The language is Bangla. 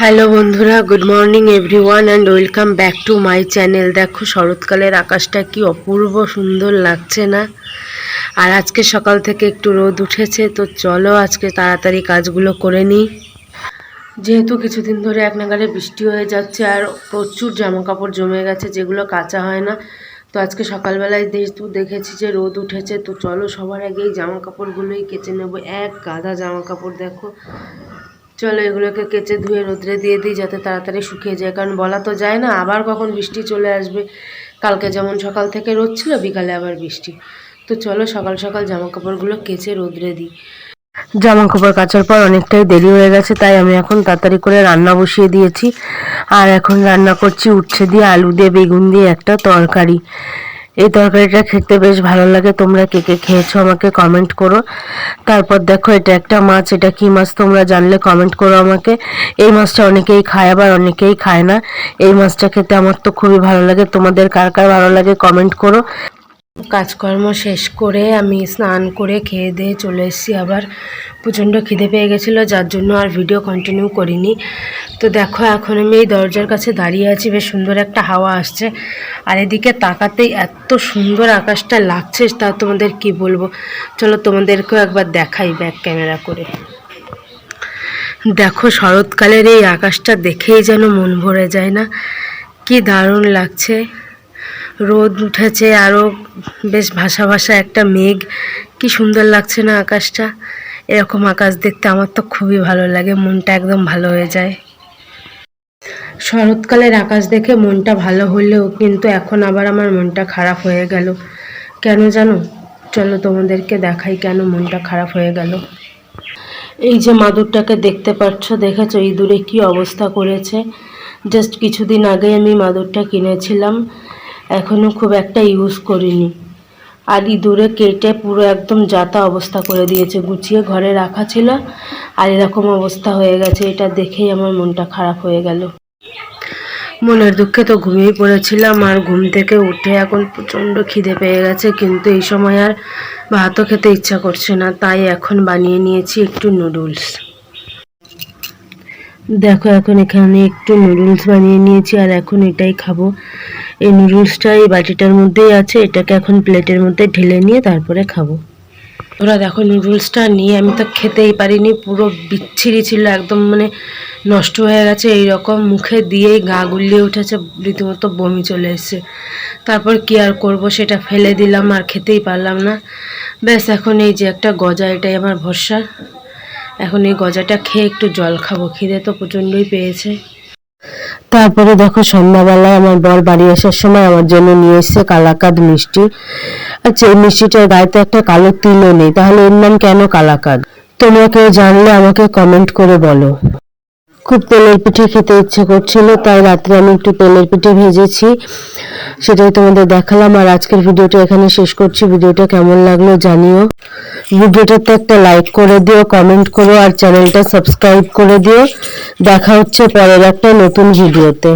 হ্যালো বন্ধুরা, good morning everyone and welcome back to my channel. দেখো, শরৎকালের আকাশটা কি অপূর্ব সুন্দর লাগছে না? আর আজকে সকাল থেকে একটু রোদ উঠেছে, তো চলো আজকে তাড়াতাড়ি কাজগুলো করে নিই। যেহেতু কিছুদিন ধরে এক নাগারে বৃষ্টি হয়ে যাচ্ছে আর প্রচুর জামা কাপড় জমে গেছে, যেগুলো কাঁচা হয় না, তো আজকে সকালবেলায় যেহেতু দেখেছি যে রোদ উঠেছে, তো চলো সবার আগে এই জামা কাপড়গুলোই কেচে নেব। এক গাদা জামা কাপড় দেখো চলো এগুলোকে কেচে ধুয়ে রোদ্রে দিয়ে দিই যাতে তাড়াতাড়ি শুকিয়ে যায়। কারণ বলা তো যায় না, আবার কখন বৃষ্টি চলে আসবে। কালকে যেমন সকাল থেকে রোদ ছিল, বিকালে আবার বৃষ্টি। তো চলো সকাল সকাল জামা কাপড়গুলো কেচে রোদ্রে দিই। জামা কাপড় কাচার পর অনেকটাই দেরি হয়ে গেছে, তাই আমি এখন তাড়াতাড়ি করে রান্না বসিয়ে দিয়েছি। আর এখন রান্না করছি উচ্ছে দিয়ে আলু দিয়ে, বেগুন দিয়ে একটা তরকারি। এই তরকারিটা খেতে বেশ ভালো লাগে। তোমরা কে কে খেয়েছো আমাকে কমেন্ট করো। তারপর দেখো এটা একটা মাছ, এটা কি মাছ তোমরা জানলে কমেন্ট করো আমাকে। এই মাছটা অনেকেই খায়, আবার অনেকেই খায় না। এই মাছটা খেতে আমার তো খুবই ভালো লাগে। তোমাদের কার কার ভালো লাগে কমেন্ট করো। কাজকর্ম শেষ করে আমি স্নান করে খেয়ে দিয়ে চলে এসেছি আবার। প্রচণ্ড খিদে পেয়ে গেছিল, যার জন্য আর ভিডিও কন্টিনিউ করিনি। তো দেখো, এখন আমি এই দরজার কাছে দাঁড়িয়ে আছি, বেশ সুন্দর একটা হাওয়া আসছে। আর এদিকে তাকাতেই এত সুন্দর আকাশটা লাগছে, তা তোমাদের কি বলব? চলো তোমাদেরকেও একবার দেখাই ব্যাক ক্যামেরা করে। দেখো, শরৎকালের এই আকাশটা দেখেই যেন মন ভরে যায় না। কি দারুণ লাগছে। রোদ উঠেছে আরও বেশ ভাসা ভাসা একটা মেঘ। কি সুন্দর লাগছে না আকাশটা? এরকম আকাশ দেখতে আমার তো খুবই ভালো লাগে, মনটা একদম ভালো হয়ে যায়। শরৎকালের আকাশ দেখে মনটা ভালো হলেও কিন্তু এখন আবার আমার মনটা খারাপ হয়ে গেল। কেন জানো? চলো তোমাদেরকে দেখাই কেন মনটা খারাপ হয়ে গেল। এই যে মাদুরটাকে দেখতে পাচ্ছ, দেখেছ? ইঁদুরে কি অবস্থা করেছে? জাস্ট কিছুদিন আগে আমি মাদুরটা কিনেছিলাম। এখনও খুব একটা ইউজ করিনি। আর ইঁদুরে কেটে পুরো একদম যাতা অবস্থা করে দিয়েছে। গুছিয়ে ঘরে রাখা ছিল, আর এরকম অবস্থা হয়ে গেছে। এটা দেখেই আমার মনটা খারাপ হয়ে গেল। মনের দুঃখে তো ঘুমিয়ে পড়েছিলাম, আর ঘুম থেকে উঠে এখন প্রচণ্ড খিদে পেয়ে গেছে। কিন্তু এই সময় আর ভাতও খেতে ইচ্ছা করছে না, তাই এখন বানিয়ে নিয়েছি একটু নুডলস দেখো, এখন এখানে একটু নুডলস বানিয়ে নিয়েছি আর এখন এটাই খাব। এই নুডলসটা এই বাটিটার মধ্যেই আছে, এটাকে এখন প্লেটের মধ্যে ঢেলে নিয়ে তারপরে খাব। ওরা দেখো নুডলসটা নিয়ে, আমি তো খেতেই পারিনি, পুরো বিচ্ছিরি ছিল, একদম মানে নষ্ট হয়ে গেছে এই রকম মুখে দিয়েই গা গুলিয়ে উঠেছে, রীতিমতো বমি চলে এসেছে। তারপর কি আর করব, সেটা ফেলে দিলাম, আর খেতেই পারলাম না। ব্যাস, এখন এই যে একটা গজা, এটাই আমার ভরসা। এখন এই গজাটা খেয়ে একটু জল খাব, খিদে তো প্রচন্ডই পেয়েছে। তারপরে দেখো সন্ধ্যাবেলায় আমার বর বাড়ি আসার সময় আমার জন্য নিয়ে এসছে কালাকাদ মিষ্টি। আচ্ছা এই মিষ্টিটার গায়েতে একটা কালো তিলও নেই, তাহলে এর নাম কেন কালাকাদ? তোমরা কেউ জানলে আমাকে কমেন্ট করে বলো। খুব তেলের পিঠে খেতে ইচ্ছে করছিল, তাই রাত্রে আমি একটু তেলের পিঠে ভেজেছি। সেটাই তোমাদের দেখালাম, আর আজকের ভিডিওটা এখানে শেষ করছি। ভিডিওটা কেমন লাগল জানিও। ভিডিওটাতে একটা লাইক করে দিও কমেন্ট করো, আর চ্যানেলটা সাবস্ক্রাইব করে দিও। দেখা হচ্ছে পরের একটা নতুন ভিডিওতে।